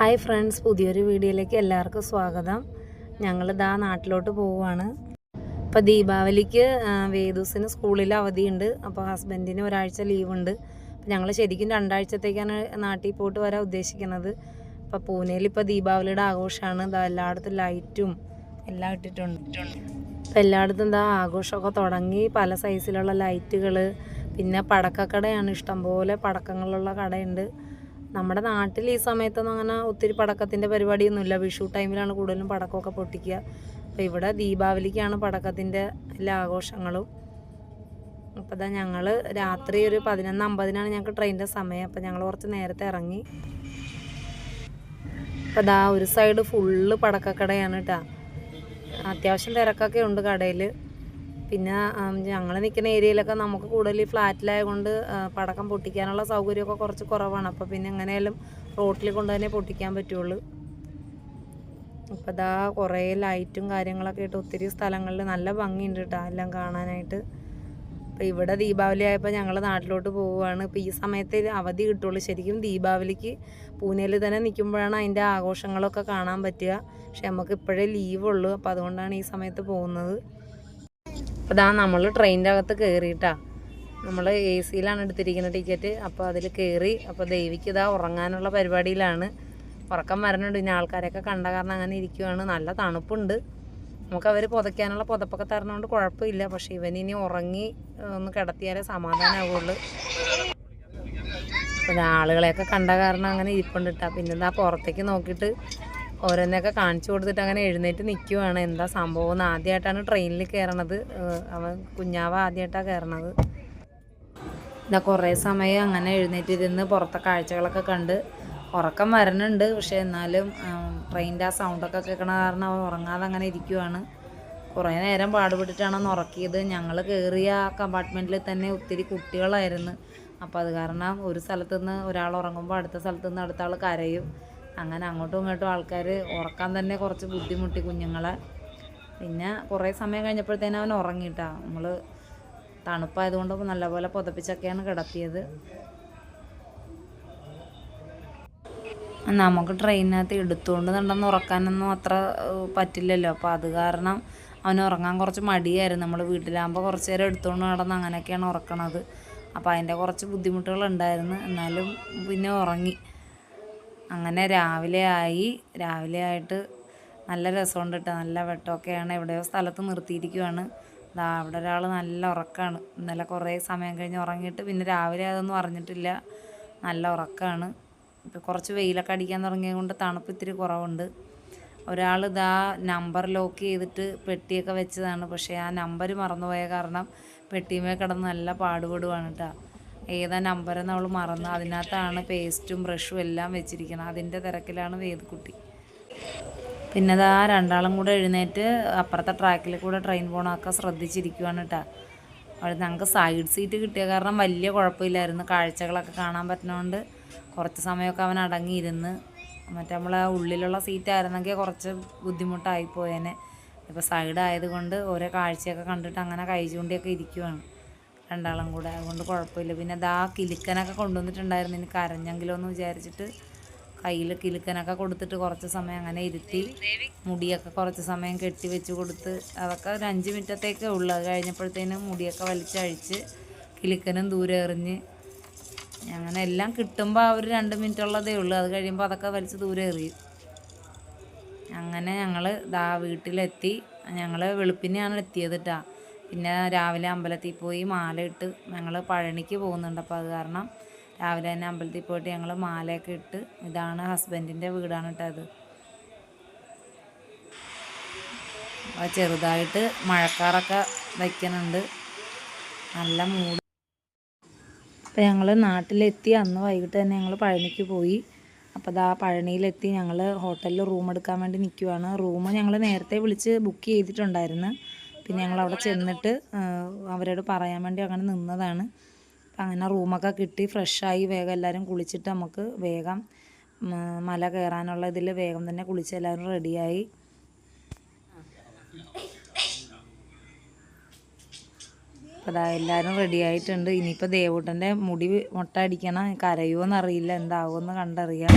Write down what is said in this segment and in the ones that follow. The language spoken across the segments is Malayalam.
ഹായ് ഫ്രണ്ട്സ് പുതിയൊരു വീഡിയോയിലേക്ക് എല്ലാവർക്കും സ്വാഗതം. ഞങ്ങൾ ദാ നാട്ടിലോട്ട് പോവുകയാണ്. ഇപ്പോൾ ദീപാവലിക്ക് വേദൂസിന് സ്കൂളിൽ അവധിയുണ്ട്. അപ്പോൾ ഹസ്ബൻഡിന് ഒരാഴ്ച ലീവുണ്ട്. അപ്പോൾ ഞങ്ങൾ ശരിക്കും രണ്ടാഴ്ചത്തേക്കാണ് നാട്ടിൽ പോയിട്ട് വരാൻ ഉദ്ദേശിക്കുന്നത്. അപ്പോൾ പൂനെയിൽ ഇപ്പോൾ ദീപാവലിയുടെ ആഘോഷമാണ്. ഇതാ എല്ലായിടത്തും ലൈറ്റും എല്ലാം ഇട്ടിട്ടുണ്ട്. അപ്പോൾ എല്ലായിടത്തും എന്താ ആഘോഷമൊക്കെ തുടങ്ങി. പല സൈസിലുള്ള ലൈറ്റുകൾ പിന്നെ പടക്കക്കടയാണ്. ഇഷ്ടംപോലെ പടക്കങ്ങളുള്ള കടയുണ്ട്. നമ്മുടെ നാട്ടിൽ ഈ സമയത്തൊന്നും അങ്ങനെ ഒത്തിരി പടക്കത്തിന്റെ പരിപാടിയൊന്നുമില്ല. വിഷു ടൈമിലാണ് കൂടുതലും പടക്കമൊക്കെ പൊട്ടിക്കുക. അപ്പോൾ ഇവിടെ ദീപാവലിക്കാണ് പടക്കത്തിന്റെ എല്ലാ ആഘോഷങ്ങളും. അപ്പോൾ ഇതാ ഞങ്ങൾ രാത്രി ഒരു പതിനൊന്ന് അമ്പതിനാണ് ഞങ്ങൾക്ക് ട്രെയിനിന്റെ സമയം. അപ്പോൾ ഞങ്ങൾ കുറച്ച് നേരത്തെ ഇറങ്ങി. അപ്പോൾ ഇതാ ഒരു സൈഡ് ഫുള്ള് പടക്കക്കടയാണ് കേട്ടോ. അത്യാവശ്യം തിരക്കൊക്കെ ഉണ്ട് കടയിൽ. പിന്നെ ഞങ്ങൾ നിൽക്കുന്ന ഏരിയയിലൊക്കെ നമുക്ക് കൂടുതൽ ഫ്ലാറ്റിലായതുകൊണ്ട് പടക്കം പൊട്ടിക്കാനുള്ള സൗകര്യമൊക്കെ കുറച്ച് കുറവാണ്. അപ്പോൾ പിന്നെ എങ്ങനെയാലും റോട്ടിൽ കൊണ്ട് തന്നെ പൊട്ടിക്കാൻ പറ്റുള്ളൂ. അപ്പോൾ ഇതാ കുറേ ലൈറ്റും കാര്യങ്ങളൊക്കെ ആയിട്ട് ഒത്തിരി സ്ഥലങ്ങളിൽ നല്ല ഭംഗിയുണ്ട് കേട്ടോ എല്ലാം കാണാനായിട്ട്. അപ്പോൾ ഇവിടെ ദീപാവലി ആയപ്പോൾ ഞങ്ങൾ നാട്ടിലോട്ട് പോവുകയാണ് ഇപ്പോൾ ഈ സമയത്ത് അവധി കിട്ടുള്ളൂ. ശരിക്കും ദീപാവലിക്ക് പൂനെയിൽ തന്നെ നിൽക്കുമ്പോഴാണ് അതിന്റെ ആഘോഷങ്ങളൊക്കെ കാണാൻ പറ്റുക. പക്ഷെ നമുക്ക് ഇപ്പോഴേ ലീവുള്ളൂ. അപ്പോൾ അതുകൊണ്ടാണ് ഈ സമയത്ത് പോകുന്നത്. അപ്പോൾ ഇതാ നമ്മൾ ട്രെയിനിന്റെ അകത്ത് കയറിയിട്ടാ നമ്മൾ എ സിയിലാണ് എടുത്തിരിക്കുന്ന ടിക്കറ്റ്. അപ്പോൾ അതിൽ കയറി അപ്പോൾ ദേവിക്ക് ഇതാ ഉറങ്ങാനുള്ള പരിപാടിയിലാണ്. ഉറക്കം വരണുണ്ട്. ഇനി ആൾക്കാരെയൊക്കെ കണ്ട കാരണം അങ്ങനെ ഇരിക്കുവാണ്. നല്ല തണുപ്പുണ്ട്. നമുക്ക് അവർ പുതയ്ക്കാനുള്ള പുതപ്പൊക്കെ തരണോണ്ട് കുഴപ്പമില്ല. പക്ഷേ ഇവനിനി ഉറങ്ങി ഒന്ന് കിടത്തിയാലേ സമാധാനമാവുള്ളൂ പിന്നെ ആളുകളെയൊക്കെ കണ്ട കാരണം അങ്ങനെ ഇരിപ്പുണ്ട് ഇട്ടാ പിന്നെ എന്താ പുറത്തേക്ക് നോക്കിയിട്ട് ഓരോന്നൊക്കെ കാണിച്ചു കൊടുത്തിട്ട് അങ്ങനെ എഴുന്നേറ്റ് നിൽക്കുവാണ് എന്താ സംഭവം? എന്ന് ആദ്യമായിട്ടാണ് ട്രെയിനിൽ കയറണത് അവൻ കുഞ്ഞാവ ആദ്യമായിട്ടാണ് കയറണത് ഇതാ കുറേ സമയം അങ്ങനെ എഴുന്നേറ്റിരുന്ന് പുറത്തെ കാഴ്ചകളൊക്കെ കണ്ട് ഉറക്കം വരണുണ്ട്. പക്ഷെ എന്നാലും ട്രെയിനിന്റെ ആ സൗണ്ടൊക്കെ കേൾക്കണ കാരണം അവൻ ഉറങ്ങാതെ അങ്ങനെ ഇരിക്കുവാണ്. കുറേ നേരം പാടുപെട്ടിട്ടാണ് അന്ന് ഉറക്കിയത്. ഞങ്ങൾ കയറിയ ആ കമ്പാർട്ട്മെന്റിൽ തന്നെ ഒത്തിരി കുട്ടികളായിരുന്നു. അപ്പോൾ അത് കാരണം ഒരു സ്ഥലത്തുനിന്ന് ഒരാൾ ഉറങ്ങുമ്പോൾ അടുത്ത സ്ഥലത്തുനിന്ന് അടുത്ത ആൾ കരയും. അങ്ങനെ അങ്ങോട്ടും ഇങ്ങോട്ടും ആൾക്കാർ ഉറക്കാൻ തന്നെ കുറച്ച് ബുദ്ധിമുട്ടി കുഞ്ഞുങ്ങളെ. പിന്നെ കുറേ സമയം കഴിഞ്ഞപ്പോഴത്തേനും അവൻ ഉറങ്ങിയിട്ടാ. നമ്മൾ തണുപ്പായതുകൊണ്ട് നല്ലപോലെ പുതപ്പിച്ചൊക്കെയാണ് കിടത്തിയത്. നമുക്ക് ട്രെയിനകത്ത് എടുത്തുകൊണ്ട് നടന്ന് ഉറക്കാനൊന്നും അത്ര പറ്റില്ലല്ലോ. അപ്പോൾ അത് കാരണം അവന് ഉറങ്ങാൻ കുറച്ച് മടിയായിരുന്നു. നമ്മൾ വീട്ടിലാകുമ്പോൾ കുറച്ച് നേരം എടുത്തുകൊണ്ട് നടന്ന് അങ്ങനെയൊക്കെയാണ് ഉറക്കണത്. അപ്പോൾ അതിന്റെ കുറച്ച് ബുദ്ധിമുട്ടുകൾ ഉണ്ടായിരുന്നു എന്നാലും പിന്നെ ഉറങ്ങി. അങ്ങനെ രാവിലെ ആയി രാവിലെ ആയിട്ട് നല്ല രസമുണ്ട് കേട്ടോ നല്ല വെട്ടമൊക്കെയാണ് എവിടെയോ സ്ഥലത്ത് നിർത്തിയിരിക്കുവാണ്. ദാ അവിടെ ഒരാൾ നല്ല ഉറക്കമാണ് ഇന്നലെ കുറേ സമയം കഴിഞ്ഞ് ഉറങ്ങിയിട്ട് പിന്നെ രാവിലെ അതൊന്നും അറിഞ്ഞിട്ടില്ല. നല്ല ഉറക്കമാണ് ഇപ്പോൾ കുറച്ച് വെയിലൊക്കെ അടിക്കാൻ തുടങ്ങിയത് കൊണ്ട് തണുപ്പ് ഇത്തിരി കുറവുണ്ട്. ഒരാൾ ഇതാ നമ്പർ ലോക്ക് ചെയ്തിട്ട് പെട്ടിയൊക്കെ വെച്ചതാണ്. പക്ഷേ ആ നമ്പർ മറന്നുപോയ കാരണം പെട്ടിമേ കിടന്ന് നല്ല പാടുപെടുവാണ് കേട്ടോ ഏതാ നമ്പർ എന്ന് അവൾ മറന്നു. അതിനകത്താണ് പേസ്റ്റും ബ്രഷും എല്ലാം വെച്ചിരിക്കുന്നത് അതിന്റെ തിരക്കിലാണ് വേദക്കുട്ടി. പിന്നെ അതാ രണ്ടാളും കൂടെ എഴുന്നേറ്റ് അപ്പുറത്തെ ട്രാക്കിൽ കൂടെ ട്രെയിൻ പോകണമൊക്കെ ശ്രദ്ധിച്ചിരിക്കുവാണ് കേട്ടോ അവിടെ ഞങ്ങൾക്ക് സൈഡ് സീറ്റ് കിട്ടിയ കാരണം വലിയ കുഴപ്പമില്ലായിരുന്നു. കാഴ്ചകളൊക്കെ കാണാൻ പറ്റുന്നതുകൊണ്ട് കുറച്ച് സമയമൊക്കെ അവൻ അടങ്ങിയിരുന്ന്. മറ്റേ നമ്മളെ ഉള്ളിലുള്ള സീറ്റ് ആയിരുന്നെങ്കിൽ കുറച്ച് ബുദ്ധിമുട്ടായി പോയേനെ. ഇപ്പോൾ സൈഡ് ആയതുകൊണ്ട് ഓരോ കാഴ്ചയൊക്കെ കണ്ടിട്ട് അങ്ങനെ കൈ ചൂണ്ടിയൊക്കെ ഇരിക്കുവാണ്. രണ്ടാളും കൂടെ അതുകൊണ്ട് കുഴപ്പമില്ല. പിന്നെ ദാ കിലുക്കനൊക്കെ കൊണ്ടുവന്നിട്ടുണ്ടായിരുന്നു. എനിക്ക് കരഞ്ഞെങ്കിലോ എന്ന് വിചാരിച്ചിട്ട് കയ്യിൽ കിലുക്കനൊക്കെ കൊടുത്തിട്ട് കുറച്ച് സമയം അങ്ങനെ ഇരുത്തി മുടിയൊക്കെ കുറച്ച് സമയം കെട്ടി വെച്ച് കൊടുത്ത് അതൊക്കെ ഒരു അഞ്ച് മിനിറ്റത്തേക്കേ ഉള്ളൂ. അത് കഴിഞ്ഞപ്പോഴത്തേനും മുടിയൊക്കെ വലിച്ചഴിച്ച് കിലുക്കനും ദൂരെ എറിഞ്ഞ് അങ്ങനെ എല്ലാം കിട്ടുമ്പോൾ ആ ഒരു രണ്ട് മിനിറ്റ് ഉള്ളതേ ഉള്ളൂ. അത് കഴിയുമ്പോൾ അതൊക്കെ വലിച്ച് ദൂരെ എറിയും. അങ്ങനെ ഞങ്ങൾ ദാ വീട്ടിലെത്തി. ഞങ്ങൾ വെളുപ്പിനെയാണ് എത്തിയത് കേട്ടോ പിന്നെ രാവിലെ അമ്പലത്തിൽ പോയി മാലയിട്ട് ഞങ്ങൾ പഴനിക്ക് പോകുന്നുണ്ട്. അപ്പോൾ അത് കാരണം രാവിലെ തന്നെ അമ്പലത്തിൽ പോയിട്ട് ഞങ്ങൾ മാലയൊക്കെ ഇട്ട് ഇതാണ് ഹസ്ബൻഡിന്റെ വീടാണ് കേട്ടോ അത്. ചെറുതായിട്ട് മഴക്കാറൊക്കെ വയ്ക്കുന്നുണ്ട്. നല്ല മൂട്. അപ്പോൾ ഞങ്ങൾ നാട്ടിലെത്തി. അന്ന് വൈകിട്ട് തന്നെ ഞങ്ങൾ പഴനിക്ക് പോയി. അപ്പോൾ ദാ പഴനിയിലെത്തി. ഞങ്ങൾ ഹോട്ടലിൽ റൂം എടുക്കാൻ വേണ്ടി നിൽക്കുവാണ്. റൂം ഞങ്ങൾ നേരത്തെ വിളിച്ച് ബുക്ക് ചെയ്തിട്ടുണ്ടായിരുന്നു. പിന്നെ ഞങ്ങൾ അവിടെ ചെന്നിട്ട് അവരോട് പറയാൻ വേണ്ടി അങ്ങനെ നിന്നതാണ്. അങ്ങനെ റൂമൊക്കെ കിട്ടി ഫ്രഷായി വേഗം എല്ലാവരും കുളിച്ചിട്ട് നമുക്ക് വേഗം മല കയറാനുള്ള ഇതിൽ വേഗം തന്നെ കുളിച്ച് എല്ലാവരും റെഡിയായി. അതാ എല്ലാവരും റെഡിയായിട്ടുണ്ട്. ഇനിയിപ്പോൾ ദേവൂട്ടന്റെ മുടി മുട്ട അടിക്കണം കരയുമോ എന്നറിയില്ല എന്താവുമെന്ന് കണ്ടറിയാം.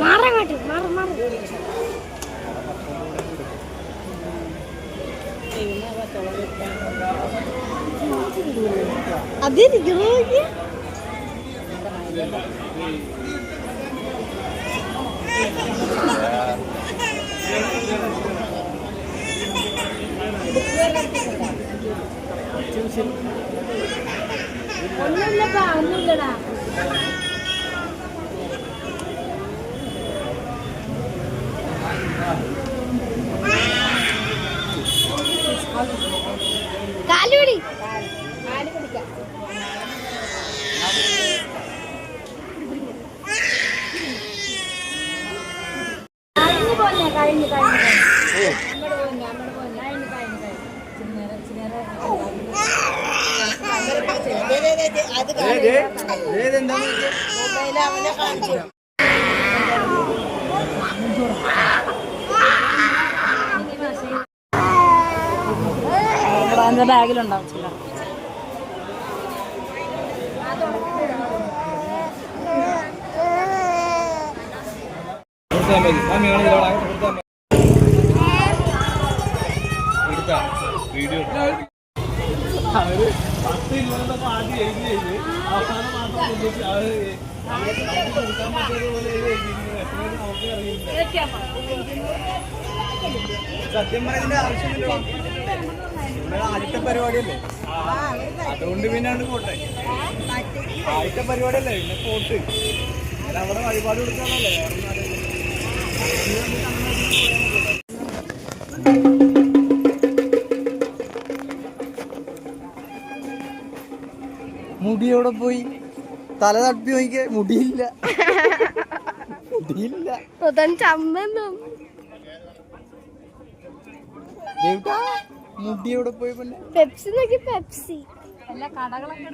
മാറങ്ങോട്ട് മാറി ഒന്നുമില്ലപ്പാ ഒന്നുമില്ലടാ കാലുപിടി കഴിഞ്ഞു പോന്നെ കഴിഞ്ഞു കഴിഞ്ഞു അങ്ങോട്ട് പോന്നെ അങ്ങോട്ട് പോന്നെ കഴിഞ്ഞു കഴിഞ്ഞു കഴിഞ്ഞു ഇച്ചിരി നേരം ഇച്ചിരി നേരം അത് മൊബൈൽ അവനെ കാണിച്ചു. അതിന്റെ ബാഗിലുണ്ടാവും ചില വീഡിയോ സത്യം പറയുന്നതിന്റെ ആവശ്യമില്ല നമ്മുടെ ആദ്യത്തെ പരിപാടിയല്ലേ? അതുകൊണ്ട് പിന്നെ പോട്ടെ. ആദ്യത്തെ പരിപാടിയല്ലേ? പിന്നെ പോട്ട്. അവിടെ വഴിപാട് കൊടുക്കാനല്ലേ? വേറെ. മുടി എവിടെ പോയി? തല തപ്പി നോക്കിയ മുടിയില്ല. മുടിയില്ല. മുടി എവിടെ പോയി പിന്നെ? പെപ്സി നോക്കി പെപ്സി. എല്ലാ കടകളൊക്കെ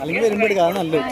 അല്ലെങ്കിൽ വരുമ്പോ എടുക്കാം അത് നല്ലത്.